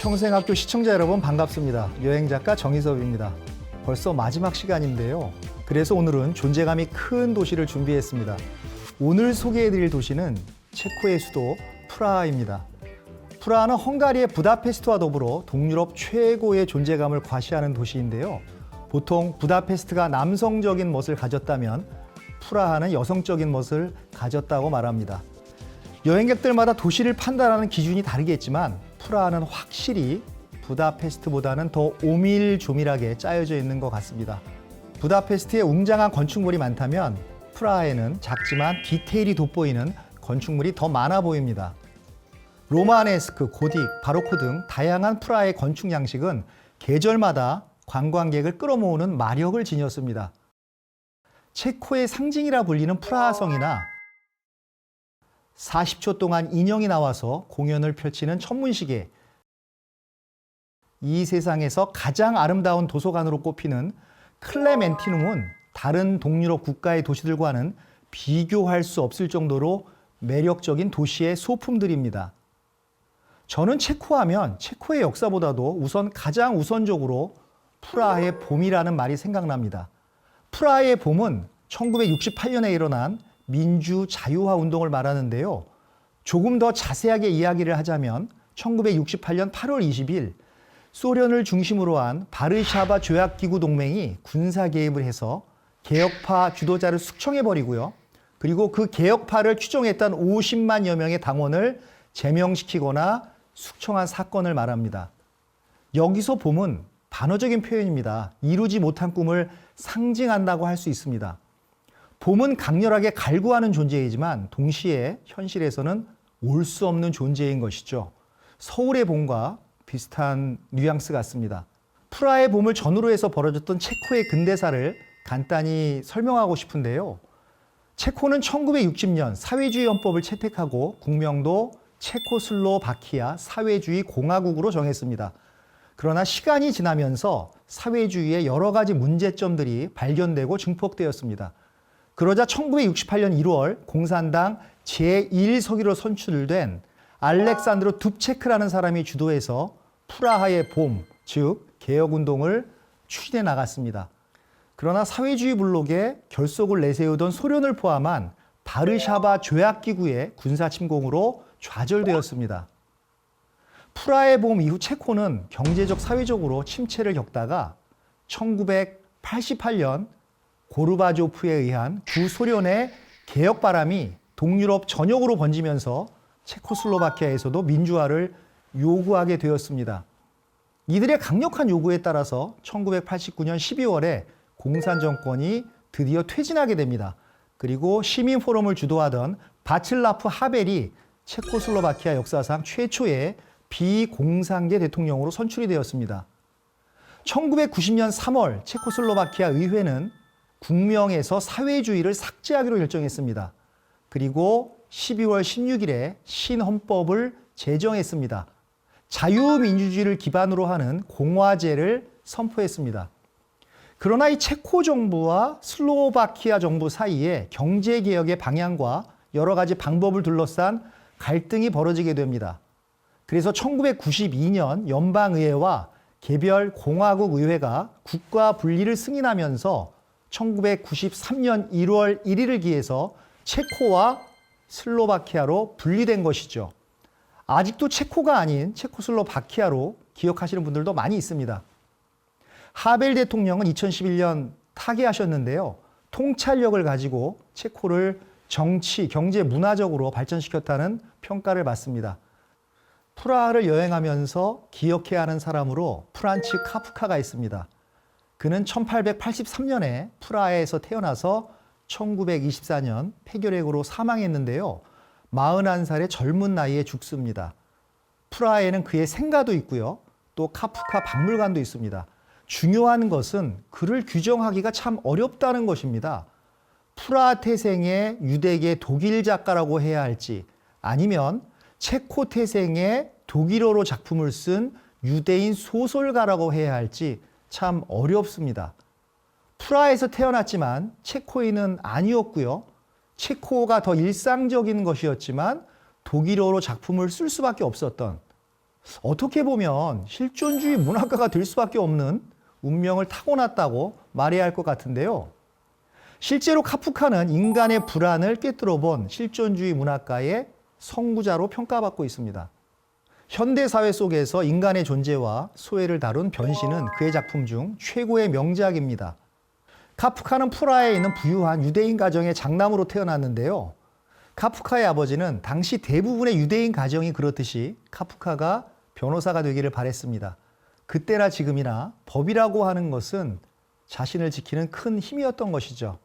평생학교 시청자 여러분 반갑습니다. 여행작가 정희섭입니다. 벌써 마지막 시간인데요. 그래서 오늘은 존재감이 큰 도시를 준비했습니다. 오늘 소개해드릴 도시는 체코의 수도 프라하입니다. 프라하는 헝가리의 부다페스트와 더불어 동유럽 최고의 존재감을 과시하는 도시인데요. 보통 부다페스트가 남성적인 멋을 가졌다면 프라하는 여성적인 멋을 가졌다고 말합니다. 여행객들마다 도시를 판단하는 기준이 다르겠지만 프라하는 확실히 부다페스트보다는 더 오밀조밀하게 짜여져 있는 것 같습니다. 부다페스트에 웅장한 건축물이 많다면 프라하에는 작지만 디테일이 돋보이는 건축물이 더 많아 보입니다. 로마네스크, 고딕, 바로코 등 다양한 프라하의 건축 양식은 계절마다 관광객을 끌어모으는 마력을 지녔습니다. 체코의 상징이라 불리는 프라하성이나 40초 동안 인형이 나와서 공연을 펼치는 천문시계, 이 세상에서 가장 아름다운 도서관으로 꼽히는 클레멘티눔은 다른 동유럽 국가의 도시들과는 비교할 수 없을 정도로 매력적인 도시의 소품들입니다. 저는 체코하면 체코의 역사보다도 우선 가장 우선적으로 프라하의 봄이라는 말이 생각납니다. 프라하의 봄은 1968년에 일어난 민주 자유화 운동을 말하는데요. 조금 더 자세하게 이야기를 하자면 1968년 8월 20일 소련을 중심으로 한 바르샤바 조약기구 동맹이 군사 개입을 해서 개혁파 주도자를 숙청해 버리고요. 그리고 그 개혁파를 추종했던 50만여 명의 당원을 제명시키거나 숙청한 사건을 말합니다. 여기서 봄은 반어적인 표현입니다. 이루지 못한 꿈을 상징한다고 할 수 있습니다. 봄은 강렬하게 갈구하는 존재이지만 동시에 현실에서는 올 수 없는 존재인 것이죠. 서울의 봄과 비슷한 뉘앙스 같습니다. 프라의 봄을 전후로 해서 벌어졌던 체코의 근대사를 간단히 설명하고 싶은데요. 체코는 1960년 사회주의 헌법을 채택하고 국명도 체코슬로바키아 사회주의 공화국으로 정했습니다. 그러나 시간이 지나면서 사회주의의 여러 가지 문제점들이 발견되고 증폭되었습니다. 그러자 1968년 1월 공산당 제1서기로 선출된 알렉산드로 둡체크라는 사람이 주도해서 프라하의 봄, 즉 개혁운동을 추진해 나갔습니다. 그러나 사회주의 블록에 결속을 내세우던 소련을 포함한 바르샤바 조약기구의 군사 침공으로 좌절되었습니다. 프라하의 봄 이후 체코는 경제적 사회적으로 침체를 겪다가 1988년 고르바조프에 의한 구소련의 개혁 바람이 동유럽 전역으로 번지면서 체코슬로바키아에서도 민주화를 요구하게 되었습니다. 이들의 강력한 요구에 따라서 1989년 12월에 공산 정권이 드디어 퇴진하게 됩니다. 그리고 시민 포럼을 주도하던 바칠라프 하벨이 체코슬로바키아 역사상 최초의 비공산계 대통령으로 선출이 되었습니다. 1990년 3월 체코슬로바키아 의회는 국명에서 사회주의를 삭제하기로 결정했습니다. 그리고 12월 16일에 신헌법을 제정했습니다. 자유민주주의를 기반으로 하는 공화제를 선포했습니다. 그러나 이 체코 정부와 슬로바키아 정부 사이에 경제 개혁의 방향과 여러 가지 방법을 둘러싼 갈등이 벌어지게 됩니다. 그래서 1992년 연방의회와 개별 공화국 의회가 국가 분리를 승인하면서 1993년 1월 1일을 기해서 체코와 슬로바키아로 분리된 것이죠. 아직도 체코가 아닌 체코슬로바키아로 기억하시는 분들도 많이 있습니다. 하벨 대통령은 2011년 타계하셨는데요. 통찰력을 가지고 체코를 정치, 경제, 문화적으로 발전시켰다는 평가를 받습니다. 프라하를 여행하면서 기억해야 하는 사람으로 프란츠 카프카가 있습니다. 그는 1883년에 프라하에서 태어나서 1924년 폐결핵으로 사망했는데요. 41살의 젊은 나이에 죽습니다. 프라하에는 그의 생가도 있고요. 또 카프카 박물관도 있습니다. 중요한 것은 그를 규정하기가 참 어렵다는 것입니다. 프라하 태생의 유대계 독일 작가라고 해야 할지 아니면 체코 태생의 독일어로 작품을 쓴 유대인 소설가라고 해야 할지 참 어렵습니다. 프라하에서 태어났지만 체코인은 아니었고요. 체코가 더 일상적인 것이었지만 독일어로 작품을 쓸 수밖에 없었던 어떻게 보면 실존주의 문학가가 될 수밖에 없는 운명을 타고났다고 말해야 할 것 같은데요. 실제로 카프카는 인간의 불안을 꿰뚫어 본 실존주의 문학가의 선구자로 평가받고 있습니다. 현대 사회 속에서 인간의 존재와 소외를 다룬 변신은 그의 작품 중 최고의 명작입니다. 카프카는 프라하에 있는 부유한 유대인 가정의 장남으로 태어났는데요. 카프카의 아버지는 당시 대부분의 유대인 가정이 그렇듯이 카프카가 변호사가 되기를 바랬습니다. 그때나 지금이나 법이라고 하는 것은 자신을 지키는 큰 힘이었던 것이죠.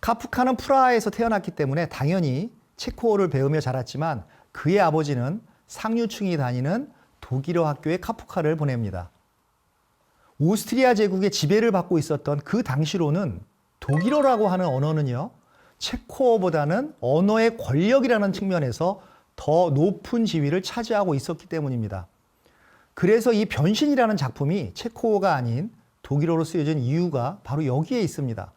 카프카는 프라하에서 태어났기 때문에 당연히 체코어를 배우며 자랐지만 그의 아버지는 상류층이 다니는 독일어 학교에 카프카를 보냅니다. 오스트리아 제국의 지배를 받고 있었던 그 당시로는 독일어라고 하는 언어는요, 체코어보다는 언어의 권력이라는 측면에서 더 높은 지위를 차지하고 있었기 때문입니다. 그래서 이 변신이라는 작품이 체코어가 아닌 독일어로 쓰여진 이유가 바로 여기에 있습니다.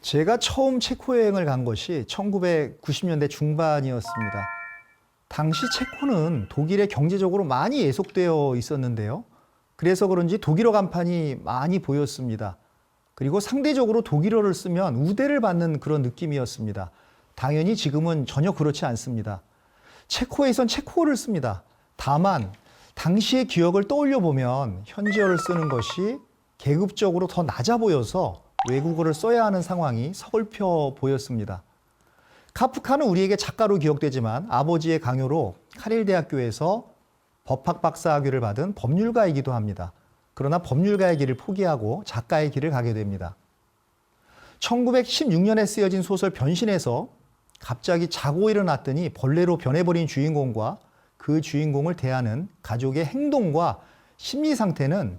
제가 처음 체코 여행을 간 것이 1990년대 중반이었습니다. 당시 체코는 독일에 경제적으로 많이 예속되어 있었는데요. 그래서 그런지 독일어 간판이 많이 보였습니다. 그리고 상대적으로 독일어를 쓰면 우대를 받는 그런 느낌이었습니다. 당연히 지금은 전혀 그렇지 않습니다. 체코에선 체코어를 씁니다. 다만 당시의 기억을 떠올려 보면 현지어를 쓰는 것이 계급적으로 더 낮아 보여서 외국어를 써야 하는 상황이 서글퍼 보였습니다. 카프카는 우리에게 작가로 기억되지만 아버지의 강요로 카릴 대학교에서 법학 박사 학위를 받은 법률가이기도 합니다. 그러나 법률가의 길을 포기하고 작가의 길을 가게 됩니다. 1916년에 쓰여진 소설 변신에서 갑자기 자고 일어났더니 벌레로 변해버린 주인공과 그 주인공을 대하는 가족의 행동과 심리 상태는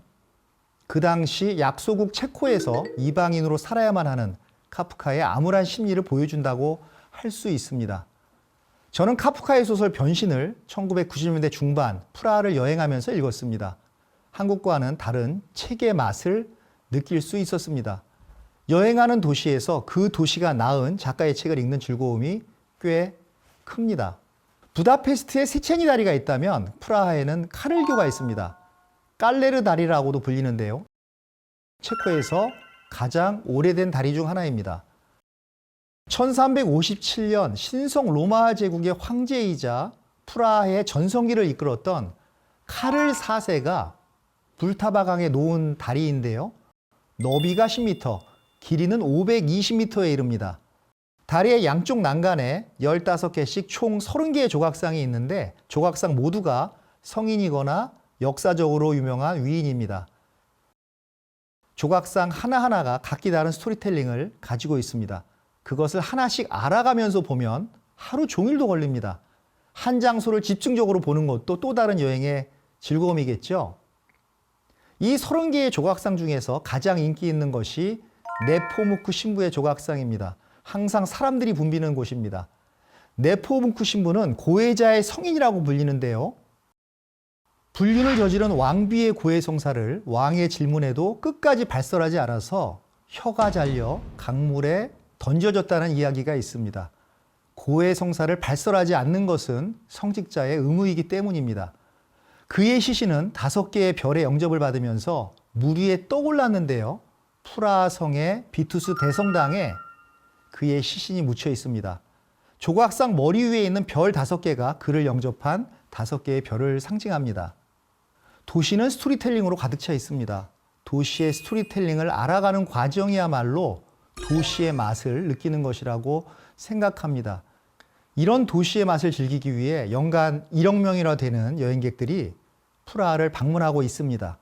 그 당시 약소국 체코에서 이방인으로 살아야만 하는 카프카의 암울한 심리를 보여준다고 할 수 있습니다. 저는 카프카의 소설 변신을 1990년대 중반 프라하를 여행하면서 읽었습니다. 한국과는 다른 책의 맛을 느낄 수 있었습니다. 여행하는 도시에서 그 도시가 낳은 작가의 책을 읽는 즐거움이 꽤 큽니다. 부다페스트에 세체니 다리가 있다면 프라하에는 카를교가 있습니다. 깔레르 다리라고도 불리는데요. 체코에서 가장 오래된 다리 중 하나입니다. 1357년 신성 로마 제국의 황제이자 프라하의 전성기를 이끌었던 카를 4세가 불타바강에 놓은 다리인데요. 너비가 10m, 길이는 520m에 이릅니다. 다리의 양쪽 난간에 15개씩 총 30개의 조각상이 있는데 조각상 모두가 성인이거나 역사적으로 유명한 위인입니다. 조각상 하나하나가 각기 다른 스토리텔링을 가지고 있습니다. 그것을 하나씩 알아가면서 보면 하루 종일도 걸립니다. 한 장소를 집중적으로 보는 것도 또 다른 여행의 즐거움이겠죠. 이 30개의 조각상 중에서 가장 인기 있는 것이 네포무크 신부의 조각상입니다. 항상 사람들이 붐비는 곳입니다. 네포무크 신부는 고해자의 성인이라고 불리는데요. 불륜을 저지른 왕비의 고해 성사를 왕의 질문에도 끝까지 발설하지 않아서 혀가 잘려 강물에 던져졌다는 이야기가 있습니다. 고해 성사를 발설하지 않는 것은 성직자의 의무이기 때문입니다. 그의 시신은 다섯 개의 별의 영접을 받으면서 물 위에 떠올랐는데요. 프라성의 비투스 대성당에 그의 시신이 묻혀 있습니다. 조각상 머리 위에 있는 별 다섯 개가 그를 영접한 다섯 개의 별을 상징합니다. 도시는 스토리텔링으로 가득 차 있습니다. 도시의 스토리텔링을 알아가는 과정이야말로 도시의 맛을 느끼는 것이라고 생각합니다. 이런 도시의 맛을 즐기기 위해 연간 1억 명이나 되는 여행객들이 프라하를 방문하고 있습니다.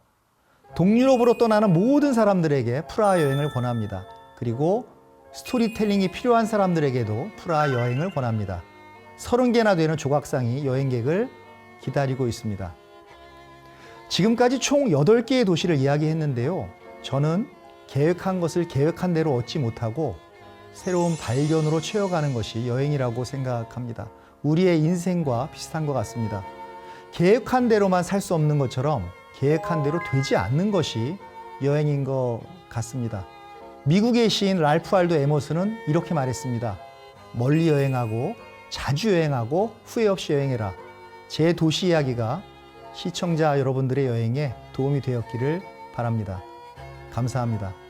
동유럽으로 떠나는 모든 사람들에게 프라하 여행을 권합니다. 그리고 스토리텔링이 필요한 사람들에게도 프라하 여행을 권합니다. 30개나 되는 조각상이 여행객을 기다리고 있습니다. 지금까지 총 8개의 도시를 이야기했는데요. 저는 계획한 것을 계획한 대로 얻지 못하고 새로운 발견으로 채워가는 것이 여행이라고 생각합니다. 우리의 인생과 비슷한 것 같습니다. 계획한 대로만 살 수 없는 것처럼 계획한 대로 되지 않는 것이 여행인 것 같습니다. 미국의 시인 랄프 알도 에머스는 이렇게 말했습니다. 멀리 여행하고 자주 여행하고 후회 없이 여행해라. 제 도시 이야기가 시청자 여러분들의 여행에 도움이 되었기를 바랍니다. 감사합니다.